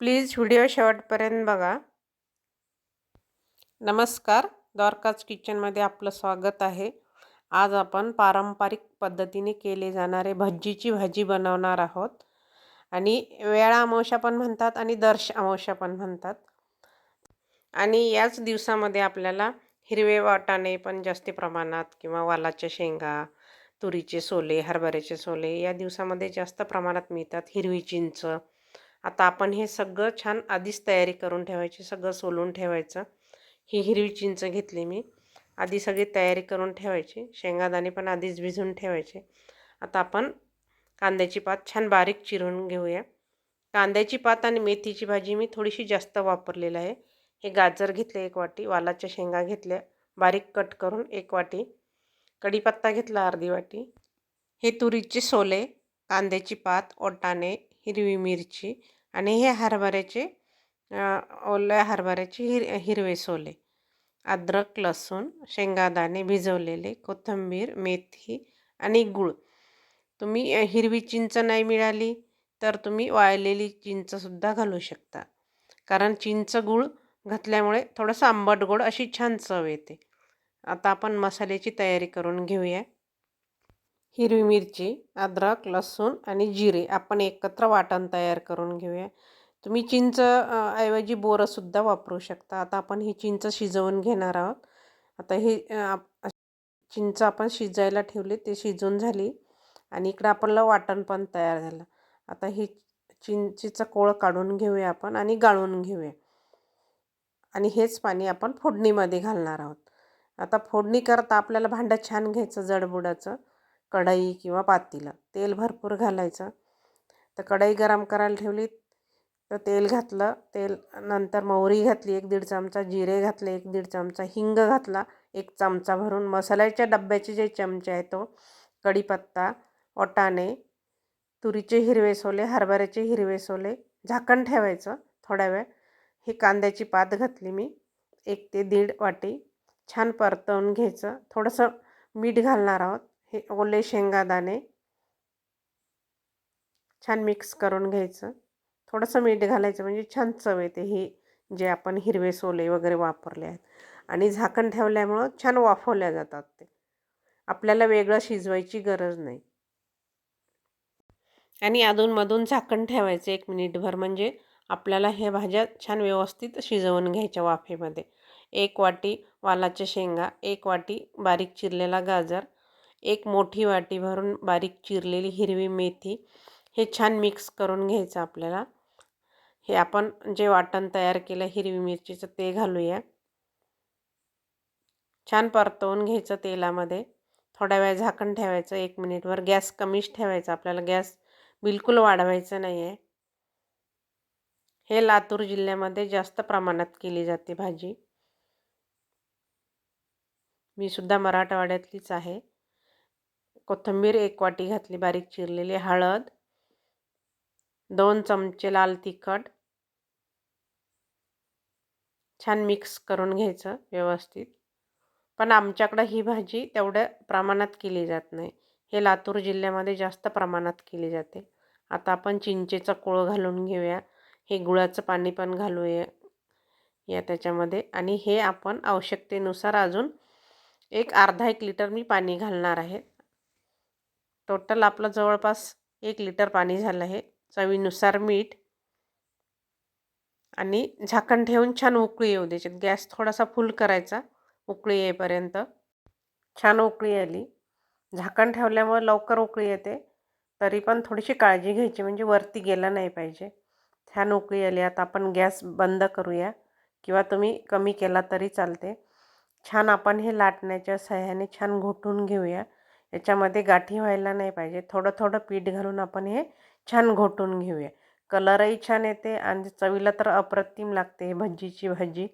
Please video शेवटपर्यंत बघा. नमस्कार. द्वारकाज किचनमध्ये आपलं स्वागत आहे. आज आपण पारंपरिक पद्धतीने केले जाणारे भज्जीची भाजी बनवणार आहोत. आणि वेळा अमावस्या पण म्हणतात आणि दर्श अमावस्या पण म्हणतात. आणि याच दिवसामध्ये आपल्याला हिरवे वाटाणे पण जास्त प्रमाणात किंवा वालाच्या शेंगा तुरीचे सोले हरभऱ्याचे सोले या दिवसामध्ये जास्त प्रमाणात मिळतात. हिरवी चिंच आता आपण हे सगळं छान आधीच तयारी करून ठेवायची सगळं सोलून ठेवायचं. ही हिरवी चिंच घेतली मी. आधी सगळी तयारी करून ठेवायची. शेंगादाणे पण आधीच भिजून ठेवायचे. आता आपण कांद्याची पात छान बारीक चिरून घेऊया. कांद्याची पात आणि मेथीची भाजी मी थोडीशी जास्त वापरलेलं आहे. हे गाजर घेतले एक वाटी वालाच्या शेंगा घेतल्या बारीक कट करून एक वाटी. कढीपत्ता घेतला अर्धी वाटी. हे तुरीचे सोले कांद्याची पात ओटाणे हिरवी मिरची आणि हे हरभऱ्याचे ओल्या हरभऱ्याचे हिर हिरवे सोले. अद्रक लसूण शेंगादाणे भिजवलेले कोथिंबीर मेथी आणि गूळ. तुम्ही हिरवी चिंच नाही मिळाली तर तुम्ही वाळलेली चिंचसुद्धा घालू शकता. कारण चिंच गूळ घातल्यामुळे थोडंसं आंबट गोड अशी छान चव येते. आता आपण मसाल्याची तयारी करून घेऊया. हिरवी मिरची अद्रक लसूण आणि जिरे आपण एकत्र वाटण तयार करून घेऊया. तुम्ही चिंच ऐवजी बोरंसुद्धा वापरू शकता. आता आपण ही चिंच शिजवून घेणार आहोत. आता ही चिंच आपण शिजायला ठेवली ते शिजून झाली आणि इकडं आपलं वाटण पण तयार झालं. आता ही चिंचीचा कोळ काढून घेऊया आपण आणि गाळून घेऊया. आणि हेच पाणी आपण फोडणीमध्ये घालणार आहोत. आता फोडणी करता आपल्याला भांडं छान घ्यायचं जडबुडाचं. कढई किंवा पातीला तेल भरपूर घालायचं. तर कढई गरम करायला ठेवली तर तेल घातलं तेल नंतर मोहरी घातली एक दीड चमचा जिरे घातले एक दीड चमचा हिंग घातला एक चमचा भरून मसाल्याच्या डब्याचे जे चमचे आहे तो कढीपत्ता ओटाणे तुरीचे हिरवे सोले हरभऱ्याचे हिरवे सोले झाकण ठेवायचं थोड्या वेळ. ही कांद्याची पात घातली मी एक ते दीड वाटी. छान परतवून घ्यायचं. थोडंसं मीठ घालणार आहोत. हे ओले शेंगादाणे. छान मिक्स करून घ्यायचं. थोडंसं मीठ घालायचं म्हणजे छान चव येते हे जे आपण हिरवे सोले वगैरे वापरले आहेत. आणि झाकण ठेवल्यामुळं छान वाफवल्या जातात ते. आपल्याला वेगळं शिजवायची गरज नाही. आणि अधूनमधून झाकण ठेवायचं एक मिनिटभर म्हणजे आपल्याला हे भाज्या छान व्यवस्थित शिजवून घ्यायच्या वाफेमध्ये. एक वाटी वालाच्या शेंगा एक वाटी बारीक चिरलेला गाजर एक मोठी वाटी भरून बारीक चिरलेली हिरवी मेथी हे छान मिक्स करून घ्यायचं आपल्याला. हे आपण जे वाटण तयार केलं हिरवी मिरचीचं ते घालूया. छान परतवून घ्यायचं तेलामध्ये. थोड्या वेळ झाकण ठेवायचं एक मिनिटवर गॅस कमीच ठेवायचा आपल्याला गॅस बिलकुल वाढवायचं नाही आहे हे लातूर जिल्ह्यामध्ये जास्त प्रमाणात केली जाते भाजी. मी सुद्धा मराठवाड्यातलीच आहे. कोथिंबीर एक वाटी घातली बारीक चिरलेली हळद दोन चमचे लाल तिखट. छान मिक्स करून घ्यायचं व्यवस्थित. पण आमच्याकडं ही भाजी तेवढ्या प्रमाणात केली जात नाही. हे लातूर जिल्ह्यामध्ये जास्त प्रमाणात केली जाते. आता आपण चिंचेचा कोळ घालून घेऊया. हे गुळाचं पाणी पण घालूया या त्याच्यामध्ये. आणि हे आपण आवश्यकतेनुसार अजून एक अर्धा एक लिटर मी पाणी घालणार आहे. टोटल आपलं जवळपास एक लिटर पाणी झालं आहे. चवीनुसार मीठ आणि झाकण ठेवून छान उकळी येऊ द्यायची. गॅस थोडासा फुल करायचा. उकळी येईपर्यंत छान उकळी आली. झाकण ठेवल्यामुळे लवकर उकळी येते. तरी पण थोडीशी काळजी घ्यायची. म्हणजे वरती गेलं नाही पाहिजे. छान उकळी आली. आता आपण गॅस बंद करूया. किंवा तुम्ही कमी केला तरी चालते. छान आपण हे लाटण्याच्या सहाय्याने छान घोटून घेऊया. याच्यामध्ये गाठी व्हायला नाही पाहिजे. थोडं थोडं पीठ घालून आपण हे छान घोटून घेऊया. कलरही छान येते आणि चवीला तर अप्रतिम लागते भज्जीची भाजी.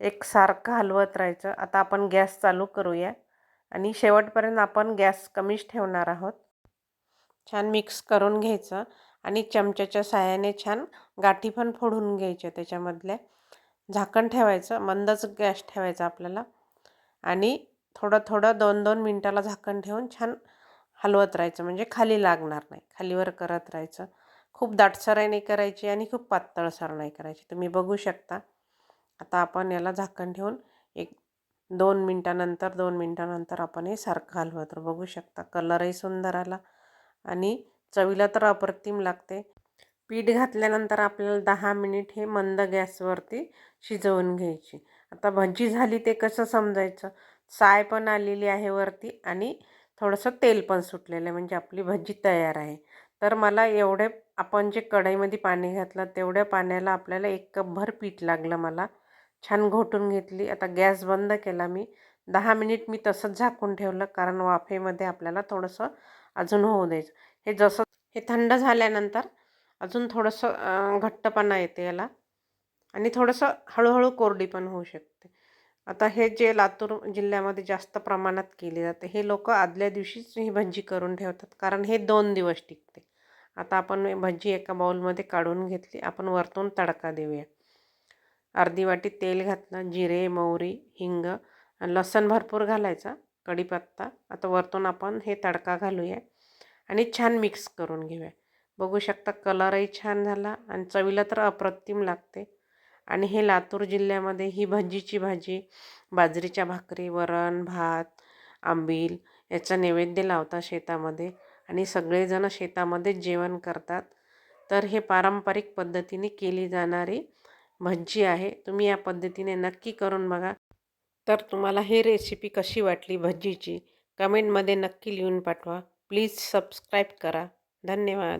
एकसारखं हलवत राहायचं. आता आपण गॅस चालू करूया आणि शेवटपर्यंत आपण गॅस कमीच ठेवणार आहोत. छान मिक्स करून घ्यायचं आणि चमच्याच्या साह्याने छान गाठी पण फोडून घ्यायच्या त्याच्यामधल्या. झाकण ठेवायचं मंदच गॅस ठेवायचा आपल्याला. आणि थोडं थोडं दोन दोन मिनटाला झाकण ठेवून छान हलवत राहायचं. म्हणजे खाली लागणार नाही. खालीवर करत राहायचं. खूप दाटसराई नाही करायची आणि खूप पातळसर नाही करायची. तुम्ही बघू शकता. आता आपण याला झाकण ठेवून एक दोन मिनटानंतर दोन मिनटानंतर आपण हे सारखं हलवत तर बघू शकता. कलरही सुंदर आला आणि चवीला तर अप्रतिम लागते. पीठ घातल्यानंतर आपल्याला दहा मिनिट हे मंद गॅसवरती शिजवून घ्यायची. आता भजी झाली ते कसं समजायचं? साय पण आलेली आहे वरती आणि थोडंसं तेल पण सुटलेलं आहे म्हणजे आपली भजी तयार आहे. तर मला एवढे आपण जे कढईमध्ये पाणी घातलं तेवढ्या पाण्याला आपल्याला एक कपभर पीठ लागलं मला. छान घोटून घेतली. आता गॅस बंद केला मी. दहा मिनिट मी तसंच झाकून ठेवलं कारण वाफेमध्ये आपल्याला थोडंसं अजून होऊ द्यायचं. हे जसं हे थंड झाल्यानंतर अजून थोडंसं घट्टपणा येते याला. आणि थोडंसं हळूहळू कोरडी पण होऊ शकते. आता हे जे लातूर जिल्ह्यामध्ये जास्त प्रमाणात केले जाते हे लोक आदल्या दिवशीच ही भजी करून ठेवतात. कारण हे दोन दिवस टिकते. आता आपण भजी एका बाऊलमध्ये काढून घेतली आपण वरतून तडका देऊया. अर्धी वाटी तेल घातलं जिरे मोहरी हिंग आणि लसण भरपूर घालायचा कढीपत्ता. आता वरतून आपण हे तडका घालूया आणि छान मिक्स करून घेऊया. बघू शकता कलरही छान झाला आणि चवीला तर अप्रतिम लागते. आणि हे लातूर जिल्ह्यामध्ये ही भजीची भाजी बाजरीच्या भाकरी वरण भात आंबील याचा नैवेद्य लावतात शेतामध्ये आणि सगळेजण शेतामध्ये जेवण करतात. तर हे पारंपरिक पद्धतीने केली जाणारी भजी आहे. तुम्ही या पद्धतीने नक्की करून बघा. तर तुम्हाला ही रेसिपी कशी वाटली भजीची? कमेंटमध्ये नक्की लिहून पाठवा. प्लीज सबस्क्राईब करा. धन्यवाद.